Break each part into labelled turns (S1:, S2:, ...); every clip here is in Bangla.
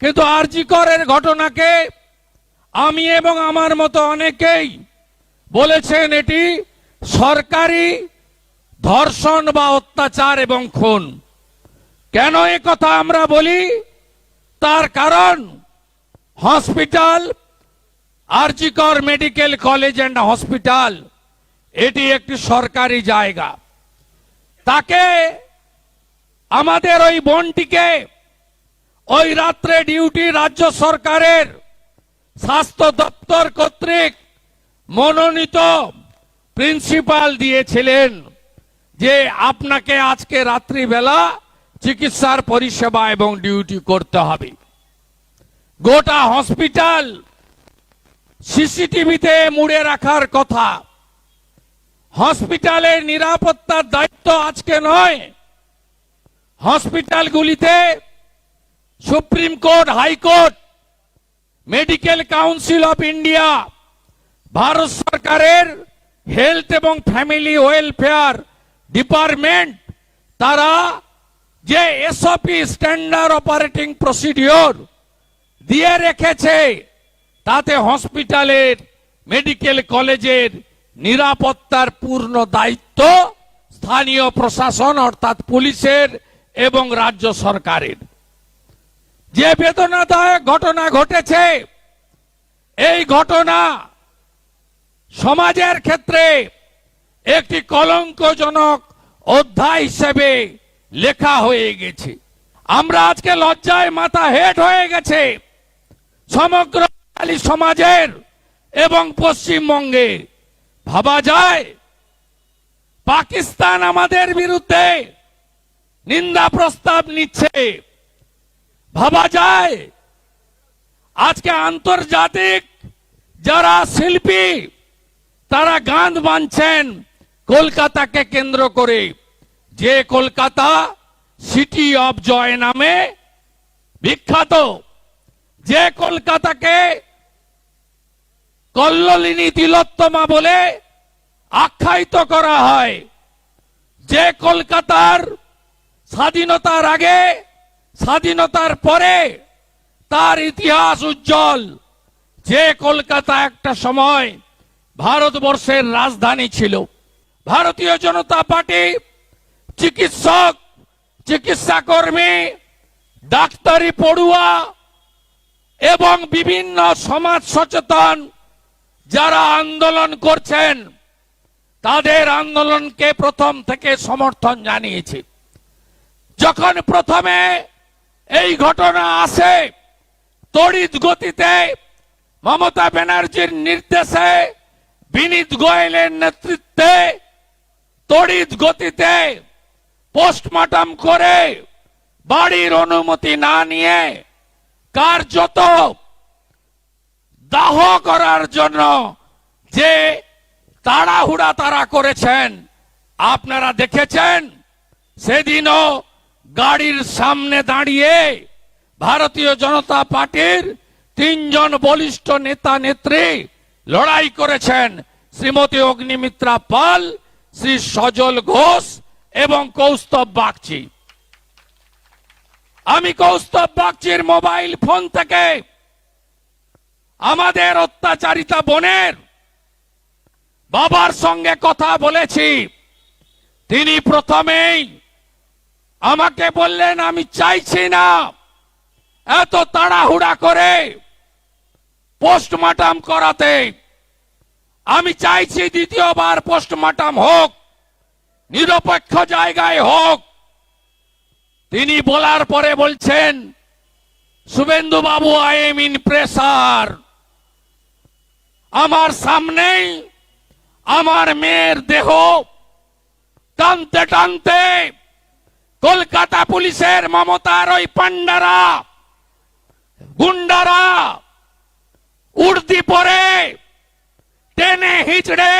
S1: কিন্তু আরজিকরের ঘটনাকে আমি এবং আমার মতো অনেকেই বলেছেন এটি সরকারি ধর্ষণ বা অত্যাচার এবং খুন। কেন এ কথা আমরা বলি? তার কারণ hospital, RG Kar medical college and hospital, এটি একটি সরকারি জায়গা। তাকে আমাদের ওই বোনটিকে ওই রাত্রে ডিউটি রাজ্য সরকারের স্বাস্থ্য দপ্তর কর্তৃক মনোনীত প্রিন্সিপাল দিয়েছিলেন যে আপনাকে আজকে রাত্রিবেলা চিকিৎসার পরিষেবা এবং ডিউটি করতে হবে। গোটা হসপিটাল সিসিটিভিতে মুড়ে রাখার কথা। হসপিটালের নিরাপত্তার দায়িত্ব আজকে নয়। হসপিটালগুলিতে supreme court high court medical council of India, Bharat সরকারের হেলথ এবং ফ্যামিলি ওয়েলফেয়ার ডিপার্টমেন্ট, তারা যে এসওপি স্ট্যান্ডার্ড অপারেটিং প্রসিডিওর দিয়ে রেখেছে, তাতে হসপিটালের মেডিকেল কলেজের নিরাপত্তার পূর্ণ দায়িত্ব স্থানীয় প্রশাসন অর্থাৎ পুলিশের এবং রাজ্য সরকারের। যে বেদনাদায়ক ঘটনা ঘটেছে, এই ঘটনা সমাজের ক্ষেত্রে একটি কলঙ্কজনক অধ্যায় হিসেবে লেখা হয়ে গেছে। আমরা আজকে লজ্জায় মাথা হেট হয়ে গেছে সমগ্র সমাজের এবং পশ্চিমবঙ্গে। ভাবা যায়, পাকিস্তান আমাদের বিরুদ্ধে নিন্দা প্রস্তাব নিচ্ছে। ভাবা যায়। আজকে আন্তর্জাতিক যারা শিল্পী, তারা গান বাঁধছেন কলকাতাকে কেন্দ্র করে। যে কলকাতা সিটি অফ জয় নামে বিখ্যাত, যে কলকাতাকে কল্লোলিনী তিলোত্তমা বলে আখ্যায়িত করা হয়, যে কলকাতার স্বাধীনতার আগে স্বাধীনতার পরে তার ইতিহাস উজ্জ্বল। যে কলকাতা একটা সময় ভারতবর্ষের রাজধানী ছিল। ভারতীয় জনতা পার্টি চিকিৎসক চিকিৎসা কর্মী ডাক্তারি পড়ুয়া এবং বিভিন্ন সমাজ সচেতন যারা আন্দোলন করছেন, তাদের আন্দোলনকে প্রথম থেকে সমর্থন জানিয়েছে। যখন প্রথমে এই ঘটনা আসে তড়িৎ গতিতে মমতা ব্যানার্জির নির্দেশে বিনীত গোয়েলের নেতৃত্বে তড়িৎ গতিতে পোস্টমর্টম করে বাড়ির অনুমতি না নিয়ে কার্যত দাহ করার জন্য যে তাড়াহুড়া তারা করেছেন, আপনারা দেখেছেন? সেদিনও গাড়ির সামনে দাঁড়িয়ে ভারতীয় জনতা পার্টির তিনজন বলিষ্ঠ নেতা নেত্রী লড়াই করেছেন শ্রীমতী অগ্নিমিত্রা পাল, শ্রী সজল ঘোষ এবং কৌস্তব বাগচি। আমি কৌস্তব বাগচির মোবাইল ফোন থেকে আমাদের অত্যাচারিতা বোনের বাবার সঙ্গে কথা বলেছি। তিনি প্রথমেই আমাকে বললেন, আমি চাইছি না। এত তাড়াহুড়া করে পোস্টমর্টম করাতে। আমি চাইছি দ্বিতীয়বার পোস্টমর্টম হোক, নিরপেক্ষ জায়গায় হোক। তিনি বলার পরে বলছেন শুভেন্দু বাবু আই এম ইন প্রেসার আমার সামনেই আমার মেয়ের দেহ টানতে টানতে কলকাতা পুলিশের মমতার ওই পান্ডারা গুন্ডারা, উর্দি পরে টেনে হিচড়ে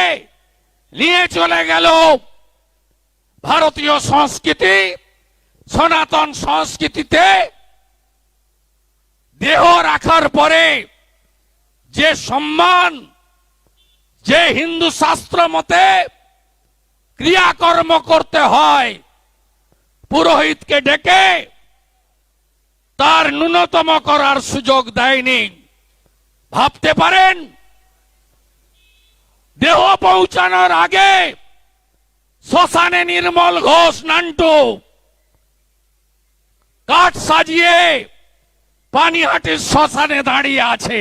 S1: নিয়ে চলে গেল ভারতীয় সংস্কৃতি, সনাতন সংস্কৃতিতে দেহ রাখার পরে যে সম্মান, যে হিন্দু শাস্ত্র মতে ক্রিয়াকর্ম করতে হয় পুরোহিতকে ডেকে তার ন্যূনতম করার সুযোগ দেয়নি। ভাবতে পারেন? দেহ পৌঁছানোর আগে শ্মশানে নির্মল ঘোষ নান্টু কাঠ সাজিয়ে পানিহাটির শ্মশানে দাঁড়িয়ে আছে।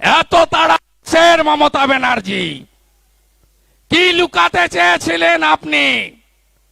S1: এত তাড়া মমতা ব্যানার্জি? কি লুকাতে চেয়েছিলেন আপনি?